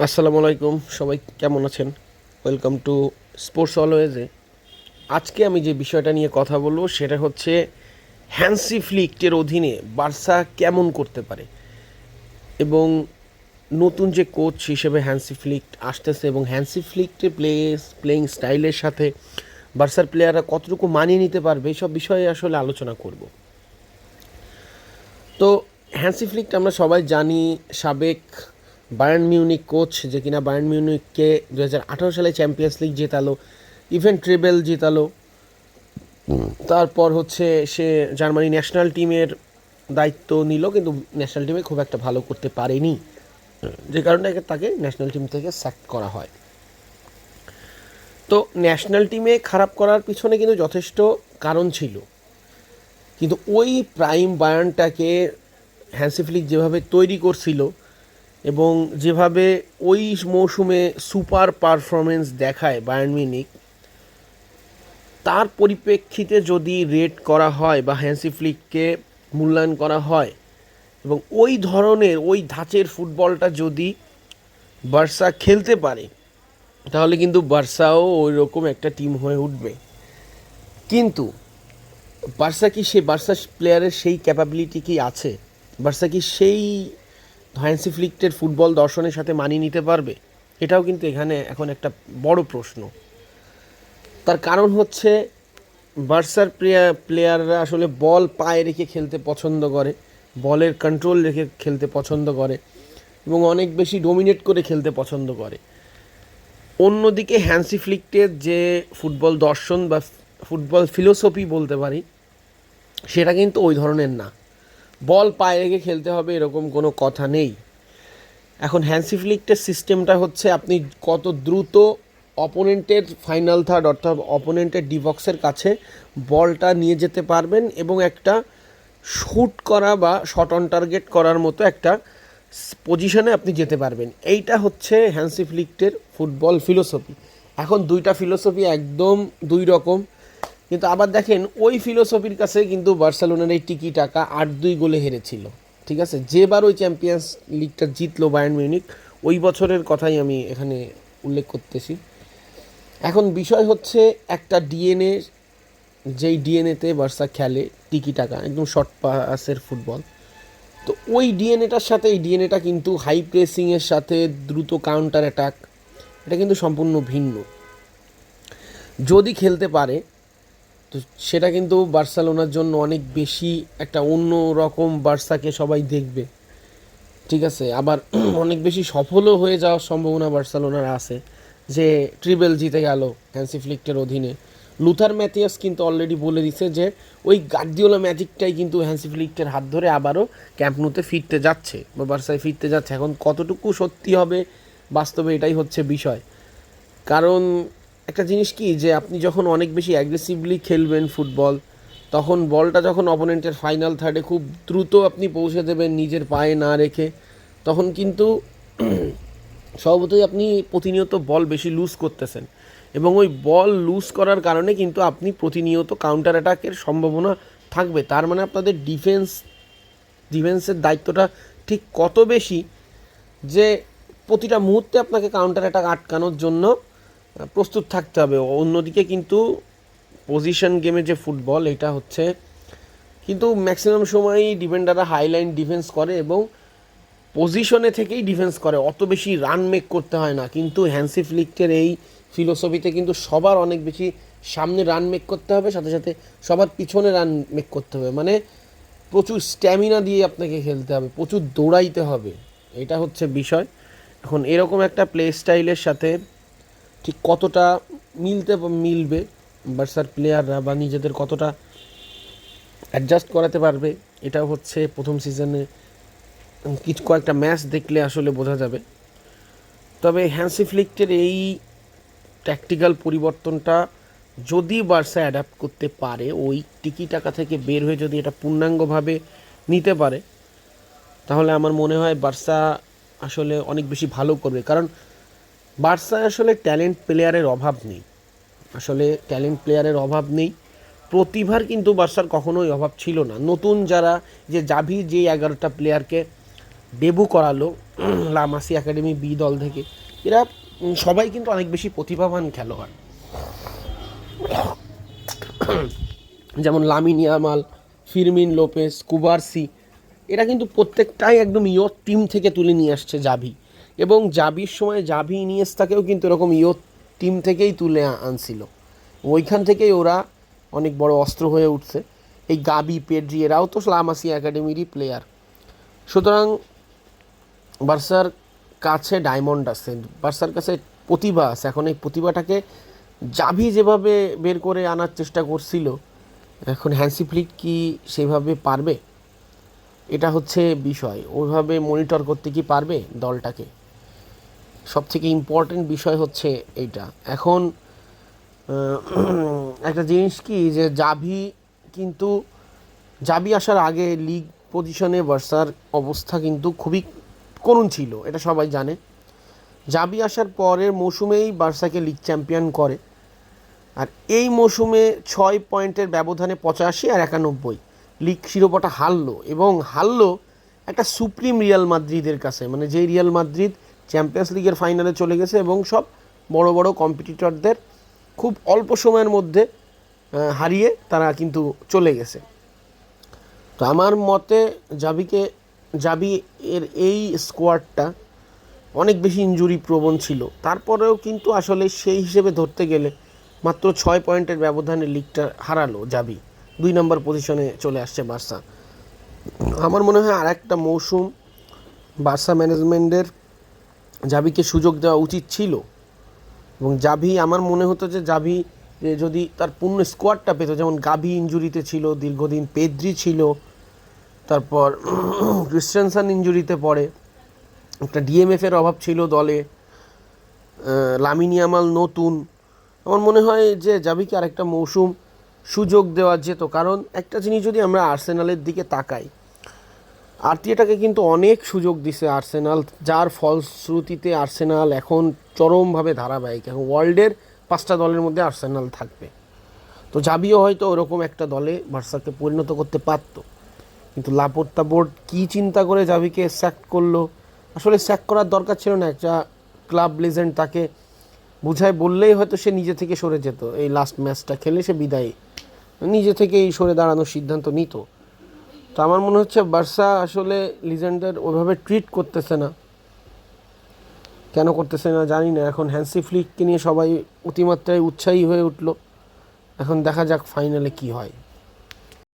আসসালামু আলাইকুম, সবাই কেমন আছেন? ওয়েলকাম টু স্পোর্টস অলওয়েজে আজকে আমি যে বিষয়টা নিয়ে কথা বলব সেটা হচ্ছে হ্যান্সি ফ্লিক্টের অধীনে বার্সা কেমন করতে পারে? এবং নতুন যে কোচ হিসেবে হ্যান্সি ফ্লিক আসতেছে এবং হ্যান্সি ফ্লিক্টের প্লে প্লেয়িং স্টাইলের সাথে বার্সার প্লেয়াররা কতটুকু মানিয়ে নিতে পারবে এইসব বিষয়ে আসলে আলোচনা করব। তো হ্যান্সি ফ্লিক্ট আমরা সবাই জানি, সাবেক বায়ার্ন মিউনিক কোচ যে কিনা বায়ার্ন মিউনিককে দু হাজার আঠারো সালে চ্যাম্পিয়ন্স লিগ জেতালো ইভেন ট্রেবেল জেতালো, তারপর হচ্ছে সে জার্মানি ন্যাশনাল টিমের দায়িত্ব নিল, কিন্তু ন্যাশনাল টিমে খুব একটা ভালো করতে পারেনি। যে কারণে তাকে ন্যাশনাল টিম থেকে স্যাক করা হয়। তো ন্যাশনাল টিমে খারাপ করার পিছনে কিন্তু যথেষ্ট কারণ ছিল। কিন্তু ওই প্রাইম বায়ানটাকে হ্যান্সিফ্লিক যেভাবে তৈরি করছিল এবং যেভাবে ওই মৌসুমে সুপার পারফরমেন্স দেখায় বায়ার্ন মিউনিক, তার পরিপ্রেক্ষিতে যদি রেট করা হয় বা হ্যান্সি ফ্লিককে মূল্যায়ন করা হয় এবং ওই ধরনের, ওই ধাঁচের ফুটবলটা যদি বার্সা খেলতে পারে, তাহলে কিন্তু বার্সাও ওই রকম একটা টিম হয়ে উঠবে। কিন্তু বার্সা কি সে, বার্সা প্লেয়ারের সেই ক্যাপাবিলিটি কি আছে? বার্সা কি সেই হ্যান্সি ফ্লিক্টের ফুটবল দর্শনের সাথে মানিয়ে নিতে পারবে? এটাও কিন্তু এখানে এখন একটা বড় প্রশ্ন। তার কারণ হচ্ছে, বার্সার প্লেয়ার প্লেয়াররা আসলে বল পায়ে রেখে খেলতে পছন্দ করে, বলের কন্ট্রোল রেখে খেলতে পছন্দ করে, এবং অনেক বেশি ডোমিনেট করে খেলতে পছন্দ করে। অন্যদিকে হ্যান্সি ফ্লিক্টের যে ফুটবল দর্শন বা ফুটবল ফিলোসফি বলতে পারি, সেটা কিন্তু ওই ধরনের না। বল পায়ে রেখে খেলতে হবে, এরকম কোনো কথা নেই। এখন হ্যান্সি ফ্লিক্টের সিস্টেমটা হচ্ছে আপনি কত দ্রুত অপোনেন্টের ফাইনাল থার্ড অর্থাৎ অপোনেন্টের ডিবক্সের কাছে বলটা নিয়ে যেতে পারবেন এবং একটা শ্যুট করা বা শট অন টার্গেট করার মতো একটা পজিশনে আপনি যেতে পারবেন। এইটা হচ্ছে হ্যান্সি ফ্লিক্টের ফুটবল ফিলোসফি। এখন দুইটা ফিলোসফি একদম দুই রকম। কিন্তু আবার দেখেন, ওই ফিলোসফির কাছে কিন্তু বার্সেলোনার এই টিকি টাকা আট দুই গোলে হেরেছিল। ঠিক আছে? যেবার ওই চ্যাম্পিয়ন্স লিগটা জিতলো বায়ার্ন মিউনিক ওই বছরের কথাই আমি এখানে উল্লেখ করতেছি। এখন বিষয় হচ্ছে, একটা ডিএনএ যেই ডিএনএতে বার্সা খেলে টিকি টাকা একদম শর্ট পাসের ফুটবল। তো ওই ডিএনএটার সাথে, এই ডিএনএটা কিন্তু হাই প্রেসিংয়ের সাথে দ্রুত কাউন্টার অ্যাটাক এটা কিন্তু সম্পূর্ণ ভিন্ন। যদি খেলতে পারে তো সেটা কিন্তু বার্সেলোনার জন্য অনেক বেশি একটা অন্য রকম বার্সাকে সবাই দেখবে। ঠিক আছে? আবার অনেক বেশি সফলও হয়ে যাওয়ার সম্ভাবনা বার্সেলোনার আছে যে ট্রিবেল জিতে গেল হ্যান্সি ফ্লিক্টের অধীনে। লুথার ম্যাথিয়াস কিন্তু অলরেডি বলে দিছে যে ওই গার্দিওলা ম্যাজিকটাই কিন্তু হ্যান্সি ফ্লিক্টের হাত ধরে আবারও ক্যাম্পনুতে ফিরতে যাচ্ছে বা বার্সায় ফিরতে যাচ্ছে। এখন কতটুকু সত্যি হবে বাস্তবে এটাই হচ্ছে বিষয়। কারণ একটা জিনিস কি যে আপনি যখন অনেক বেশি অ্যাগ্রেসিভলি খেলবেন ফুটবল তখন বলটা যখন অপোনেন্টের ফাইনাল থার্ডে খুব দ্রুত আপনি পৌঁছে দেবেন নিজের পায়ে না রেখে, তখন কিন্তু স্বভাবতই আপনি প্রতিনিয়ত বল বেশি লুজ করতেছেন। এবং ওই বল লুজ করার কারণে কিন্তু আপনি প্রতিনিয়ত কাউন্টার অ্যাটাকের সম্ভাবনা থাকবে। তার মানে আপনাদের ডিফেন্স ডিফেন্সের দায়িত্বটা ঠিক কত বেশি যে প্রতিটা মুহূর্তে আপনাকে কাউন্টার অ্যাটাক আটকানোর জন্য প্রস্তুত থাকতে হবে। অন্যদিকে কিন্তু পজিশন গেমে যে ফুটবল এটা হচ্ছে কিন্তু ম্যাক্সিমাম সময়ই ডিফেন্ডাররা হাইলাইন ডিফেন্স করে এবং পজিশনে থেকেই ডিফেন্স করে। অত বেশি রান মেক করতে হয় না। কিন্তু হ্যান্সি ফ্লিক্টের এই ফিলোসফিতে কিন্তু সবার অনেক বেশি সামনে রান মেক করতে হবে, সাথে সাথে সবার পিছনে রান মেক করতে হবে। মানে প্রচুর স্ট্যামিনা দিয়ে আপনাকে খেলতে হবে, প্রচুর দৌড়াইতে হবে। এটা হচ্ছে বিষয়। এখন এরকম একটা প্লে স্টাইলের সাথে ঠিক কতটা মিলতে মিলবে বার্সার প্লেয়াররা বা নিজেদের কতটা অ্যাডজাস্ট করাতে পারবে এটা হচ্ছে প্রথম সিজনে কিছু কয়েকটা ম্যাচ দেখলে আসলে বোঝা যাবে। তবে হ্যান্সি ফ্লিক্টের এই ট্যাকটিক্যাল পরিবর্তনটা যদি বার্সা অ্যাডাপ্ট করতে পারে, ওই টিকি টাকা থেকে বের হয়ে যদি এটা পূর্ণাঙ্গভাবে নিতে পারে, তাহলে আমার মনে হয় বার্সা আসলে অনেক বেশি ভালো করবে। কারণ বার্সায় আসলে ট্যালেন্ট প্লেয়ারের অভাব নেই। আসলে ট্যালেন্ট প্লেয়ারের অভাব নেই। প্রতিভার কিন্তু বার্সার কখনোই অভাব ছিল না। নতুন যারা, যে জাভি যে এগারোটা প্লেয়ারকে ডেবু করালো লামাসি একাডেমি বি দল থেকে, এরা সবাই কিন্তু অনেক বেশি প্রতিভাবান খেলোয়াড়। যেমন Lamine Yamal, Fermin Lopez, Cubarsi, এরা কিন্তু প্রত্যেকটাই একদম ইয়ত টিম থেকে তুলে নিয়ে আসছে জাভি। এবং জাবির সময় জাভি ইনিয়েস্তাকেও কিন্তু এরকম ইয়ত টিম থেকেই তুলে আনছিল। ওইখান থেকেই ওরা অনেক বড় অস্ত্র হয়ে উঠছে। এই গাবি, পেড্রি এরাও তো লামাসি একাডেমিরই প্লেয়ার সুতরাং বার্সার কাছে ডায়মন্ড আছে, বার্সার কাছে প্রতিভা আছে। এখন এই প্রতিভাটাকে জাভি যেভাবে বের করে আনার চেষ্টা করছিল, এখন হ্যান্সি ফ্লিক কি সেভাবে পারবে? এটা হচ্ছে বিষয়। ওইভাবে মনিটর করতে কি পারবে দলটাকে? সব থেকে ইম্পর্টেন্ট বিষয় হচ্ছে এইটা। এখন একটা জিনিস কি যে জাভি কিন্তু জাবি আসার আগে লিগ পজিশনে বার্সার অবস্থা কিন্তু খুবই করুণ ছিল, এটা সবাই জানে। জাবি আসার পরের মৌসুমেই বার্সাকে লিগ চ্যাম্পিয়ন করে। আর এই মৌসুমে ছয় পয়েন্টের ব্যবধানে পঁচাশি আর একানব্বই। লিগ শিরোপাটা হারলো এবং হারলো একটা সুপ্রিম রিয়াল মাদ্রিদের কাছে মানে যেই রিয়াল মাদ্রিদ চ্যাম্পিয়ন্স লিগের ফাইনালে চলে গেছে এবং সব বড় বড় কম্পিটিটরদের খুব অল্প সময়ের মধ্যে হারিয়ে তারা কিন্তু চলে গেছে। তো আমার মতে জাবিকে, জাবি এর এই স্কোয়াডটা অনেক বেশি ইঞ্জুরি প্রবণ ছিল। তারপরেও কিন্তু আসলে সেই হিসেবে ধরতে গেলে মাত্র ছয় পয়েন্টের ব্যবধানে লিগটা হারালো জাবি। দুই নম্বর পজিশনে চলে আসছে বার্সা। আমার মনে হয় আর একটা মৌসুম বার্সা ম্যানেজমেন্টের জাবিকে সুযোগ দেওয়া উচিত ছিল। এবং জাভি আমার মনে হতো যে জাভি যদি তার পূর্ণ স্কোয়াডটা পেত, যেমন গাভি ইঞ্জুরিতে ছিল, দীর্ঘদিন পেদ্রি ছিল, তারপর ক্রিশ্চিয়ানসান ইঞ্জুরিতে পড়ে, একটা ডিএমএফ এর অভাব ছিল দলে লামিনিয়ামাল নতুন। আমার মনে হয় যে জাভিকে আরেকটা মৌসুম সুযোগ দেওয়া যেত, কারণ একটা জিনিস যদি আমরা আর্সেনালের দিকে তাকাই আরটিএটাকে কিন্তু অনেক সুযোগ দিছে আর্সেনাল, যার ফলশ্রুতিতে আর্সেনাল এখন চরমভাবে ধারাবাহিক এখন ওয়ার্ল্ডের পাঁচটা দলের মধ্যে আর্সেনাল থাকবে। তো জাবিও হয়তো ওরকম একটা দলে বার্সাকে পরিণত করতে পারতো। কিন্তু লাপোর্তা বোর্ড কী চিন্তা করে জাবিকে স্যাক করল? আসলে স্যাক করার দরকার ছিল না, একটা ক্লাব লেজেন্ড তাকে বুঝায় বললেই হয়তো সে নিজে থেকে সরে যেত। এই লাস্ট ম্যাচটা খেলে সে বিদায়, নিজে থেকেই সরে দাঁড়ানোর সিদ্ধান্ত নিত। তো আমার মনে হচ্ছে বার্সা আসলে লিজেন্ডার ওইভাবে ট্রিট করতেছে না। কেন করতেছে না জানি না। এখন হ্যান্সি ফ্লিককে নিয়ে সবাই অতিমাত্রায় উৎসাহী হয়ে উঠল। এখন দেখা যাক ফাইনালে কি হয়।